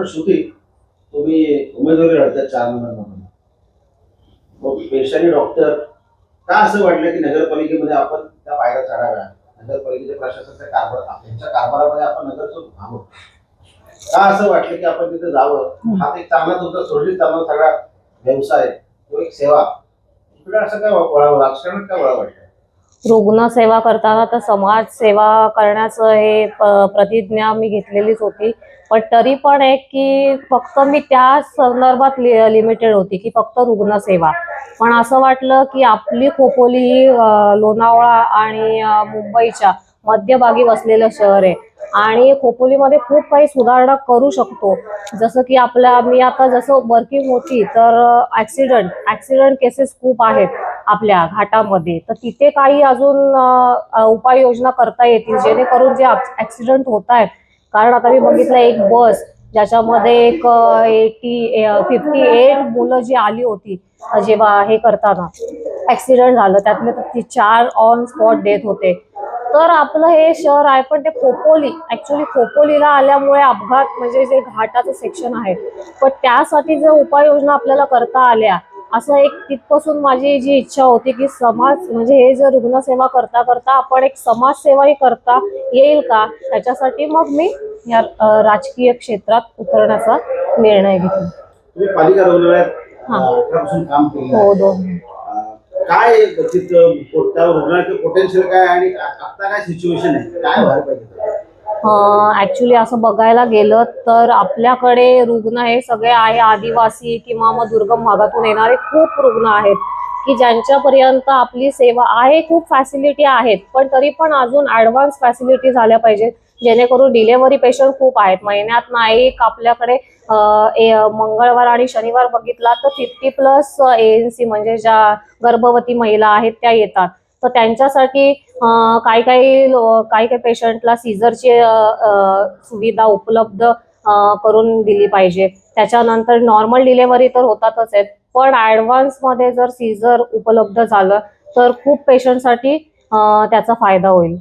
Doctor Shruti तुम्ही उमेदवारी लढतात चार नंबर मग पेशाने डॉक्टर का असं वाटलं की नगरपालिकेमध्ये आपण त्या पायऱ्या चढाव्या? नगरपालिकेच्या प्रशासनाच्या कारभार त्यांच्या कारभारामध्ये आपण नगरचं थांबव का असं वाटलं की आपण तिथे जावं? हा एक चांगला तुमचा सुरक्षित चांगला सगळा व्यवसाय तो एक सेवा. इकडे असं काय वळावं? राजकारणात काय वळा वाटलं रुग्ण सेवा करताना तर समाज सेवा करण्याचं हे प्रतिज्ञा मी घेतलेलीच होती. पण तरी पण एक की फक्त मी त्या संदर्भात लि लिमिटेड होती की फक्त रुग्ण सेवा. पण असं वाटलं की आपली खोपोली ही लोणावळा आणि मुंबईच्या मध्यभागी वसलेलं शहर आहे. आणि खोपोलीमध्ये खूप काही सुधारणा करू शकतो. जसं की आपल्या मी आता जसं वर्किंग होती तर ऍक्सिडेंट ऍक्सिडेंट केसेस खूप आहेत. आपल्या घाटामध्ये तर तिथे काही अजून उपाययोजना करता येतील जेणेकरून जे ऍक्सिडेंट होत आहेत कारण आता मी बघितलं एक बस ज्याच्यामध्ये एक एटी फिफ्टी एट मुलं जी आली होती जेव्हा हे करताना. ऍक्सिडेंट झालं त्यातले तर ती चार ऑन स्पॉट डेथ होते. तर आपलं हे शहर आहे पण ते खोपोली ऍक्च्युली खोपोलीला आल्यामुळे अपघात म्हणजे जे घाटाचं सेक्शन आहे पण त्यासाठी जर उपाययोजना आपल्याला करता आल्या असं एक तिथपासून माझी जी इच्छा होती की समाज म्हणजे हे जर रुग्णसेवा करता करता आपण एक समाजसेवाही करता येईल का? त्याच्यासाठी मग मी या राजकीय क्षेत्रात उतरण्याचा निर्णय घेतला. तुम्ही पालिका रुग्णालयात हा. हो. दोन काय पोटेन्शियल काय आणि आता काय सिच्युएशन आहे? काय व्हायला पाहिजे? ऍक्च्युली असं बघायला गेलं तर आपल्याकडे रुग्ण हे सगळे आहे आदिवासी किंवा मग दुर्गम भागातून येणारे खूप रुग्ण आहेत की ज्यांच्यापर्यंत आपली सेवा आहे खूप फॅसिलिटी आहेत. पण तरी पण अजून ऍडव्हान्स फॅसिलिटी झाल्या पाहिजेत जेणेकरून डिलेव्हरी पेशंट खूप आहेत. महिन्यात ना एक आपल्याकडे मंगळवार आणि शनिवार बघितला तर फिफ्टी प्लस एएनसी म्हणजे ज्या गर्भवती महिला आहेत त्या येतात. तर त्यांच्यासाठी काही काही काही काही पेशंटला सीझरची सुविधा उपलब्ध करून दिली पाहिजे. त्याच्यानंतर नॉर्मल डिलेव्हरी तर होतातच आहेत पण ऍडव्हान्समध्ये जर सीझर उपलब्ध झालं तर खूप पेशंटसाठी त्याचा फायदा होईल.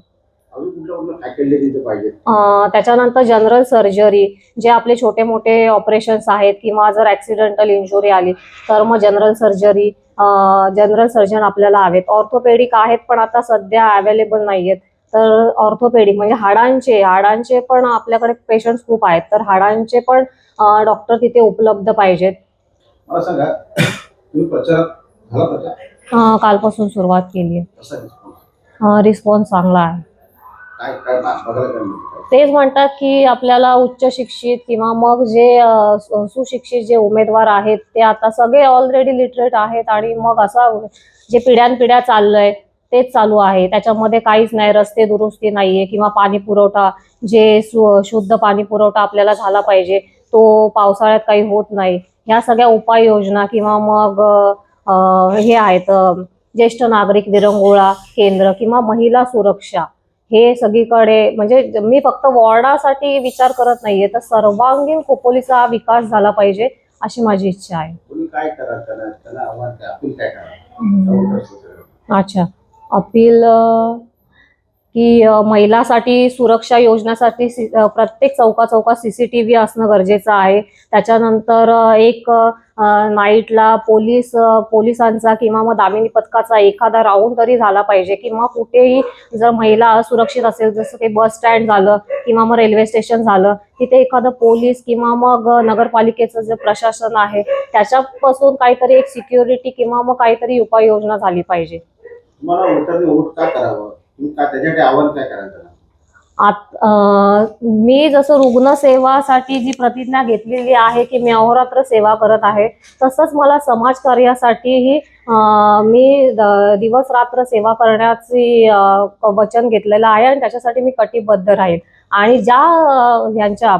त्याच्यानंतर जनरल सर्जरी जे आपले छोटे मोठे ऑपरेशन्स आहेत किंवा जर ऍक्सिडेंटल इंजुरी आली तर मग जनरल सर्जरी जनरल सर्जन आपल्याला हवेत. ऑर्थोपेडिक आहेत पण आता सध्या अवेलेबल नाहीयेत. तर ऑर्थोपेडिक म्हणजे हाडांचे हाडांचे पण आपल्याकडे पेशंट्स खूप आहेत. तर हाडांचे पण डॉक्टर तिथे उपलब्ध पाहिजेत. कालपासून सुरुवात केली रिस्पॉन्स चांगला आहे. काय काय बघायला काय मिळतं? तेच म्हणतात की आपल्याला उच्च शिक्षित किंवा मग जे अ, सु- सुशिक्षित जे उमेदवार आहेत ते आता सगळे ऑलरेडी लिटरेट आहेत आणि मग असं जे पिढ्यानपिढ्या चाललंय तेच चालू आहे. त्याच्यामध्ये काहीच नाही रस्ते दुरुस्ती नाहीये किंवा पाणी पुरवठा जे सु- शुद्ध पाणी पुरवठा आपल्याला झाला पाहिजे तो पावसाळ्यात काही होत नाही. ह्या सगळ्या उपाययोजना किंवा मग अ, हे आहेत अ, ज्येष्ठ नागरिक विरंगुळा केंद्र किंवा महिला सुरक्षा. हे सगळीकडे म्हणजे मी फक्त वॉर्डासाठी विचार करत नाहीये तर सर्वांगीण खोपोलीचा विकास झाला पाहिजे अशी माझी इच्छा आहे. अच्छा. अपील की महिलासाठी सुरक्षा योजनेसाठी प्रत्येक चौका चौकात सीसीटीव्ही असणं गरजेचं आहे. त्याच्यानंतर एक नाईटला पोलीस पोलिसांचा किंवा मग दामिनी पथकाचा एखादा राऊंड तरी झाला पाहिजे किंवा कुठेही जर महिला असुरक्षित असेल जसं की बस स्टँड झालं किंवा मग रेल्वे स्टेशन झालं तिथे एखादं पोलीस किंवा मग नगरपालिकेचं जे प्रशासन आहे त्याच्यापासून काहीतरी एक सिक्युरिटी किंवा मग काहीतरी उपाययोजना झाली पाहिजे. तुम्हाला का करावं? त्याच्यासाठी आव्हान काय करायचं आत मी जसं रुग्णसेवासाठी जी प्रतिज्ञा घेतलेली आहे की मी अहोरात्र सेवा करत आहे तसंच मला समाजकार्यासाठीही मी द- दिवस रात्र सेवा करण्याची वचन घेतलेलं आहे आणि त्याच्यासाठी मी कटिबद्ध राहील आणि ज्या ह्यांच्या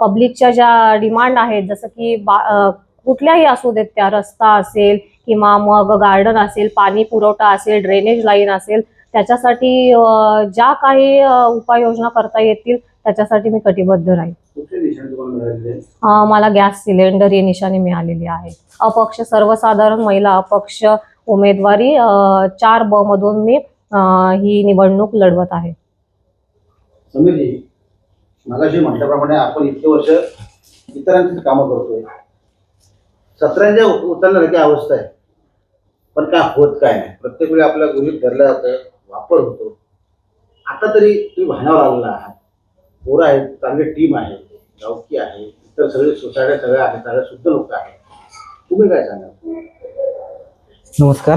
पब्लिकच्या ज्या डिमांड आहेत जसं की बा- कुठल्याही असू देत त्या रस्ता असेल किंवा मग गार्डन असेल पाणी पुरवठा असेल ड्रेनेज लाईन असेल त्याच्यासाठी ज्या काही उपाययोजना करता येतील त्याच्यासाठी मी कटिबद्ध राहील मला गॅस सिलेंडर ही निशाणी मिळालेली आहे अपक्ष सर्वसाधारण महिला अपक्ष उमेदवारी चार ब मधून मी ही निवडणूक लढवत आहे. म्हटल्याप्रमाणे आपण इतके वर्ष इतरांची कामं करतोय. सतरांच्या उतरण्यासारखी अवस्था आहे. पण काय होत काय नाही? प्रत्येक वेळी आपल्या गृहित धरलं जातं वापर होतो. आता तरी तुम्ही भानावर आलेला आहात. पोरं आहेत चांगली टीम आहे गावकी आहे इतर सगळे सोसायट्या सगळ्या आहेत सगळ्या शुद्ध लोक आहेत. तुम्ही काय सांगाल? नमस्कार.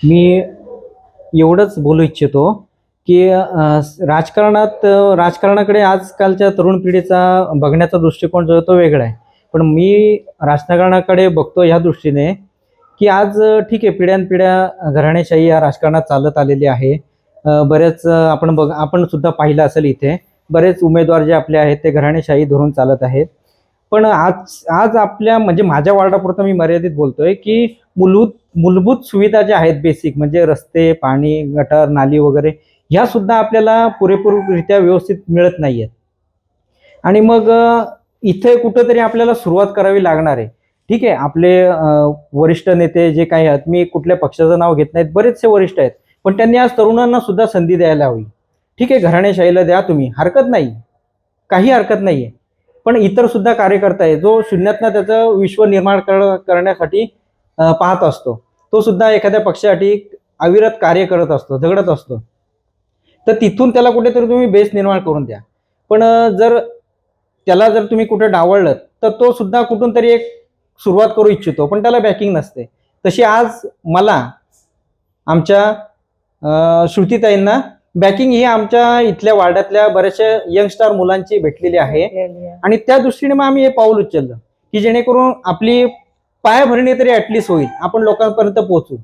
मी एवढंच बोलू इच्छितो की राजकारणात राजकारणाकडे आजकालच्या तरुण पिढीचा बघण्याचा दृष्टिकोन जो आहे तो वेगळा आहे. पण मी राजकारणाकडे बघतो ह्या दृष्टीने की आज ठीक आहे पिढ्यानपिढ्या घराणेशाही या राजकारणात चालत आलेली आहे. बरेच आपण बघ आपण सुद्धा पाहिलं असेल इथे बरेच उमेदवार जे आपले आहेत ते घराणेशाही धरून चालत आहेत. पण आज आज आपल्या म्हणजे माझ्या वार्डापुरतं मी मर्यादित बोलतोय की मूलभूत मूलभूत सुविधा ज्या आहेत बेसिक म्हणजे रस्ते पाणी गटर नाली वगैरे ह्या सुद्धा आपल्याला पुरेपूररित्या व्यवस्थित मिळत नाही आहेत आणि मग इथे कुठंतरी आपल्याला सुरुवात करावी लागणार आहे. ठीक आहे आपले वरिष्ठ नेते जे काही आहेत मी कुठल्या पक्षाचं नाव घेत नाहीत बरेचसे वरिष्ठ आहेत पण त्यांनी आज तरुणांना सुद्धा संधी द्यायला हवी. ठीक आहे घराणेशाहीला द्या तुम्ही हरकत नाही काही हरकत नाही आहे पण इतर सुद्धा कार्यकर्ता आहे जो शून्यातनं त्याचं विश्व निर्माण कर करण्यासाठी पाहत असतो. तो सुद्धा एखाद्या पक्षासाठी अविरत कार्य करत असतो झगडत असतो. तर तिथून त्याला कुठेतरी तुम्ही बेस निर्माण करून द्या. पण जर त्याला जर तुम्ही कुठे डावळलं तर तो सुद्धा कुठून तरी एक सुरुवात करू इच्छितो पण त्याला बॅकिंग नसते. तशी आज मला आमच्या श्रुतीताईंना बॅकिंग ही आमच्या इथल्या वार्डातल्या बऱ्याचशा यंगस्टार मुलांची भेटलेली आहे. आणि त्या दृष्टीने मग आम्ही हे पाऊल उचललं की जेणेकरून आपली पायाभरणी तरी ऍटलिस्ट होईल आपण लोकांपर्यंत पोहोचू.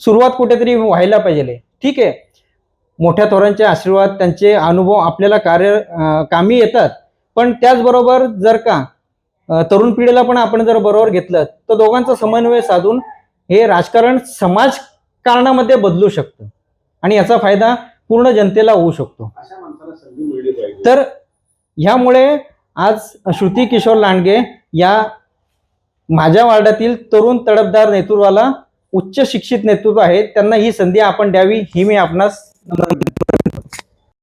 सुरुवात कुठेतरी व्हायला पाहिजे. ठीक आहे. मोठ्या थोरांचे आशीर्वाद त्यांचे अनुभव आपल्याला कार्य कामी येतात. पण त्याचबरोबर जर का तरुण पिढीला पण आपण जर बरोबर घेतलं तर दोघांचा समन्वय साधून हे राजकारण समाजकारणामध्ये बदलू शकतं. आणि याचा फायदा पूर्ण जनतेला होऊ शकतो. तर ह्यामुळे आज श्रुती किशोर लांडगे या माझ्या वार्डातील तरुण तडफदार नेतृत्वाला उच्च शिक्षित नेतृत्व आहे त्यांना ही संधी आपण द्यावी ही मी आपणास